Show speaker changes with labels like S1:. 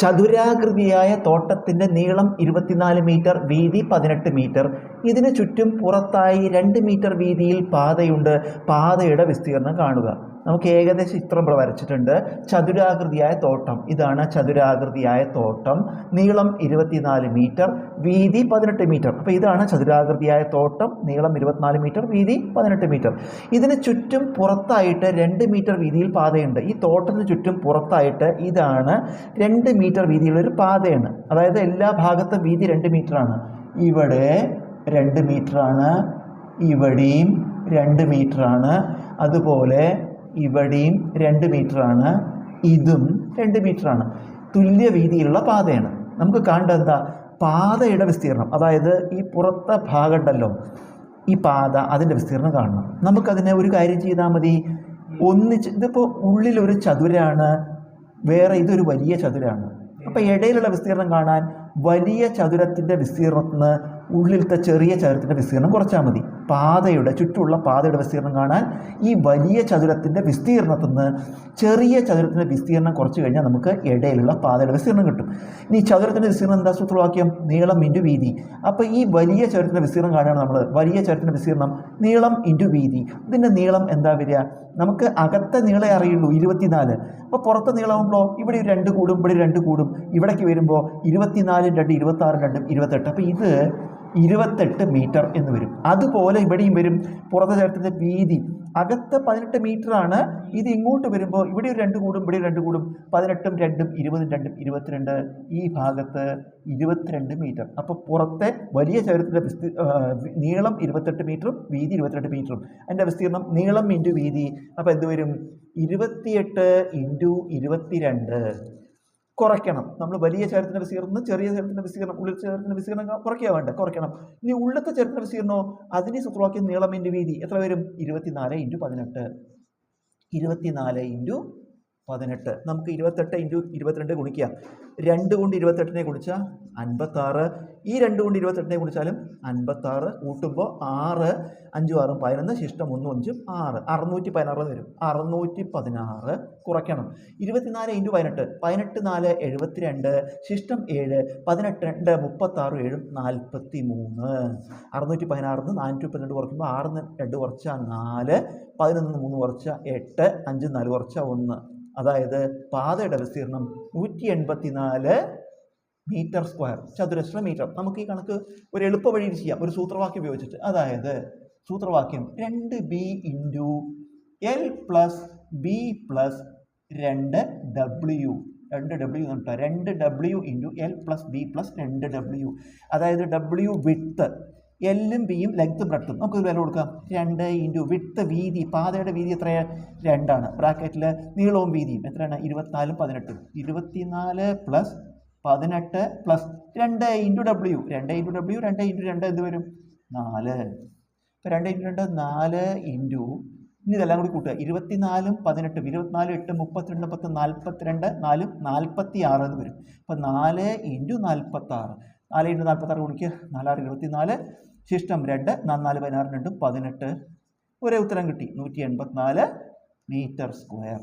S1: ചതുരാകൃതിയായ തോട്ടത്തിന്റെ നീളം ഇരുപത്തിനാല് മീറ്റർ വീതി പതിനെട്ട് മീറ്റർ. ഇതിന് ചുറ്റും പുറത്തായി രണ്ട് മീറ്റർ വീതിയിൽ പാതയുണ്ട്. പാതയുടെ വിസ്തീർണം കാണുക. നമുക്ക് ഏകദേശം ഇവിടെ വരച്ചിട്ടുണ്ട്. ചതുരാകൃതിയായ തോട്ടം. ഇതാണ് ചതുരാകൃതിയായ തോട്ടം. നീളം ഇരുപത്തിനാല് മീറ്റർ വീതി പതിനെട്ട് മീറ്റർ. അപ്പോൾ ഇതാണ് ചതുരാകൃതിയായ തോട്ടം. നീളം ഇരുപത്തിനാല് മീറ്റർ വീതി പതിനെട്ട് മീറ്റർ. ഇതിന് ചുറ്റും പുറത്തായിട്ട് രണ്ട് മീറ്റർ വീതിയിൽ പാതയുണ്ട്. ഈ തോട്ടത്തിന് ചുറ്റും പുറത്തായിട്ട് ഇതാണ് രണ്ട് മീറ്റർ വീതിയിലൊരു പാതയാണ്. അതായത് എല്ലാ ഭാഗത്തും വീതി രണ്ട് മീറ്ററാണ്. ഇവിടെ രണ്ട് മീറ്ററാണ്. ഇവിടെയും രണ്ട് മീറ്ററാണ്. അതുപോലെ ഇവിടെയും രണ്ട് മീറ്ററാണ്. ഇതും രണ്ട് മീറ്ററാണ്. തുല്യ വീതിയിലുള്ള പാതയാണ്. നമുക്ക് കാണേണ്ടത് എന്താ? പാതയുടെ വിസ്തീർണം അതായത് ഈ പുറത്തെ ഭാഗം ഉണ്ടല്ലോ ഈ പാത അതിന്റെ വിസ്തീർണം കാണണം. നമുക്കതിനെ ഒരു കാര്യം ചെയ്താൽ മതി. ഒന്നിച്ച് ഇതിപ്പോൾ ഉള്ളിലൊരു ചതുരാണ്. വേറെ ഇതൊരു വലിയ ചതുരാണ്. അപ്പോൾ ഇടയിലുള്ള വിസ്തീർണം കാണാൻ വലിയ ചതുരത്തിന്റെ വിസ്തീർണത്തിന് ഉള്ളിലത്തെ ചെറിയ ചതുരത്തിന്റെ വിസ്തീർണം കുറച്ചാൽ മതി. പാതയുടെ ചുറ്റുമുള്ള പാതയുടെ വിസ്തീർണം കാണാൻ ഈ വലിയ ചതുരത്തിന്റെ വിസ്തീർണത്തിൽ നിന്ന് ചെറിയ ചതുരത്തിന്റെ വിസ്തീർണം കുറച്ച് കഴിഞ്ഞാൽ നമുക്ക് ഇടയിലുള്ള പാതയുടെ വിസ്തീർണം കിട്ടും. ഇനി ചതുരത്തിന്റെ വിസ്തീർണം എന്താ സൂത്രവാക്യം? നീളം ഇന്റു വീതി. അപ്പോൾ ഈ വലിയ ചതുരത്തിന്റെ വിസ്തീർണം കാണുകയാണ് നമ്മൾ വലിയ ചതുരത്തിന്റെ വിസ്തീർണം നീളം ഇന്റു വീതി. ഇതിന്റെ നീളം എന്താ വരിക? നമുക്ക് അകത്തെ നീളേ അറിയുള്ളൂ ഇരുപത്തിനാല്. അപ്പോൾ പുറത്തെ നീളമാകുമ്പോൾ ഇവിടെ രണ്ട് കൂടും ഇവിടെ രണ്ട് കൂടും. ഇവിടേക്ക് വരുമ്പോൾ ഇരുപത്തിനാലും രണ്ട് ഇരുപത്താറും രണ്ടും ഇരുപത്തെട്ട്. അപ്പോൾ ഇത് ഇരുപത്തെട്ട് മീറ്റർ എന്ന് വരും. അതുപോലെ ഇവിടെയും വരും. പുറത്തെ ചേർത്തിന്റെ വീതി. അകത്ത് പതിനെട്ട് മീറ്റർ ആണ്. ഇത് ഇങ്ങോട്ട് വരുമ്പോൾ ഇവിടെ ഒരു രണ്ട് കൂടും ഇവിടെ രണ്ട് കൂടും. പതിനെട്ടും രണ്ടും ഇരുപതും രണ്ടും ഇരുപത്തിരണ്ട്. ഈ ഭാഗത്ത് ഇരുപത്തിരണ്ട് മീറ്റർ. അപ്പോൾ പുറത്തെ വലിയ ചതുരത്തിന്റെ വിസ്തീ നീളം ഇരുപത്തെട്ട് മീറ്ററും വീതി ഇരുപത്തിരണ്ട് മീറ്ററും. അതിന്റെ വിസ്തീർണം നീളം ഇന്റു വീതി. അപ്പോൾ എന്ത് വരും? ഇരുപത്തിയെട്ട് ഇന്റു ഇരുപത്തിരണ്ട്. കുറയ്ക്കണം. നമ്മൾ വലിയ ചരത്തിന്റെ വിസ്തീർണം ചെറിയ ചരത്തിന്റെ വിസ്തീർണം ഉള്ളിൽ ചരത്തിന്റെ വിസ്തീർണം കുറയ്ക്കുക വേണ്ട? കുറയ്ക്കണം. ഇനി ഉള്ളത്തെ ചരത്തിന്റെ വിസ്തീർണമോ? അതിനെ സൂത്രവാക്യം നീളം ഇന്റു വീതി? എത്ര വരും? ഇരുപത്തിനാല് ഇന്റു പതിനെട്ട്. ഇരുപത്തിനാല് ഇന്റു പതിനെട്ട്. നമുക്ക് ഇരുപത്തെട്ട് ഇന്റു ഇരുപത്തിരണ്ട് ഗുണിക്കുക. രണ്ട് കൊണ്ട് ഇരുപത്തെട്ടിനെ ഗുണിച്ചാൽ അൻപത്താറ്. ഈ രണ്ട് കൊണ്ട് ഇരുപത്തെട്ടിനെ ഗുണിച്ചാലും അൻപത്താറ് കൂട്ടുമ്പോൾ ആറ്. അഞ്ചും ആറും പതിനൊന്ന് ശിഷ്ടം ഒന്നും അഞ്ചും ആറ്. അറുന്നൂറ്റി പതിനാറ് വരും. അറുന്നൂറ്റി പതിനാറ് കുറയ്ക്കണം. ഇരുപത്തിനാല് ഇന്റു പതിനെട്ട്. പതിനെട്ട് നാല് എഴുപത്തിരണ്ട്. ശിഷ്ടം ഏഴ്. പതിനെട്ട് രണ്ട് മുപ്പത്താറ് ഏഴും നാൽപ്പത്തി മൂന്ന് അറുന്നൂറ്റി പതിനാറിന് നാനൂറ്റി പന്ത്രണ്ട് കുറയ്ക്കുമ്പോൾ ആറിന് രണ്ട് കുറച്ചാൽ നാല്. പതിനൊന്ന് മൂന്ന് കുറച്ചാൽ എട്ട്. അഞ്ച് നാല് കുറച്ചാൽ ഒന്ന്. അതായത് പാതയുടെ വിസ്തീർണം നൂറ്റി എൺപത്തി നാല് മീറ്റർ സ്ക്വയർ ചതുരശ്ര മീറ്റർ. നമുക്ക് ഈ കണക്ക് ഒരു എളുപ്പ വഴിയിൽ ചെയ്യാം. ഒരു സൂത്രവാക്യം ഉപയോഗിച്ചിട്ട്. അതായത് സൂത്രവാക്യം രണ്ട് B into L plus B plus രണ്ട് ഡബ്ല്യു രണ്ട് ഡബ്ല്യു എന്ന് പറഞ്ഞാൽ രണ്ട് W into L plus B plus രണ്ട് ഡബ്ല്യു അതായത് ഡബ്ല്യു വിത്ത് എല്ലും ബിയും ലെങ്ത്തും ബ്രെഡ്ത്തും നമുക്ക് വില കൊടുക്കാം. രണ്ട് ഇന്റു വിട്ട് വീതി പാതയുടെ വീതി എത്രയാണ് രണ്ടാണ്. ബ്രാക്കറ്റിൽ നീളവും വീതിയും എത്രയാണ്? ഇരുപത്തിനാലും പതിനെട്ടും. ഇരുപത്തിനാല് പ്ലസ് പതിനെട്ട് പ്ലസ് രണ്ട് ഇന്റു ഡബ്ല്യു രണ്ട് ഇന്റു ഡബ്ല്യു രണ്ട് ഇന്റു രണ്ട് എന്ത് വരും? നാല്. ഇപ്പോൾ രണ്ട് ഇന്റു രണ്ട് നാല് ഇന്റു ഇനി ഇതെല്ലാം കൂടി കൂട്ടുക. ഇരുപത്തിനാലും പതിനെട്ടും ഇരുപത്തിനാല് എട്ട് മുപ്പത്തിരണ്ട് പത്ത് നാൽപ്പത്തിരണ്ട് നാലും നാൽപ്പത്തി ആറ് എന്ന് വരും. അപ്പോൾ നാല് ഇന്റു നാൽപ്പത്താറ് നാല് ഇന്റു നാൽപ്പത്താറ് കുടിക്കുക നാലാറ് ഇരുപത്തിനാല് ശിഷ്ടം രണ്ട് നാല് പതിനാറ് രണ്ടും പതിനെട്ട്. ഒരേ ഉത്തരം കിട്ടി. നൂറ്റി എൺപത്തിനാല് മീറ്റർ സ്ക്വയർ.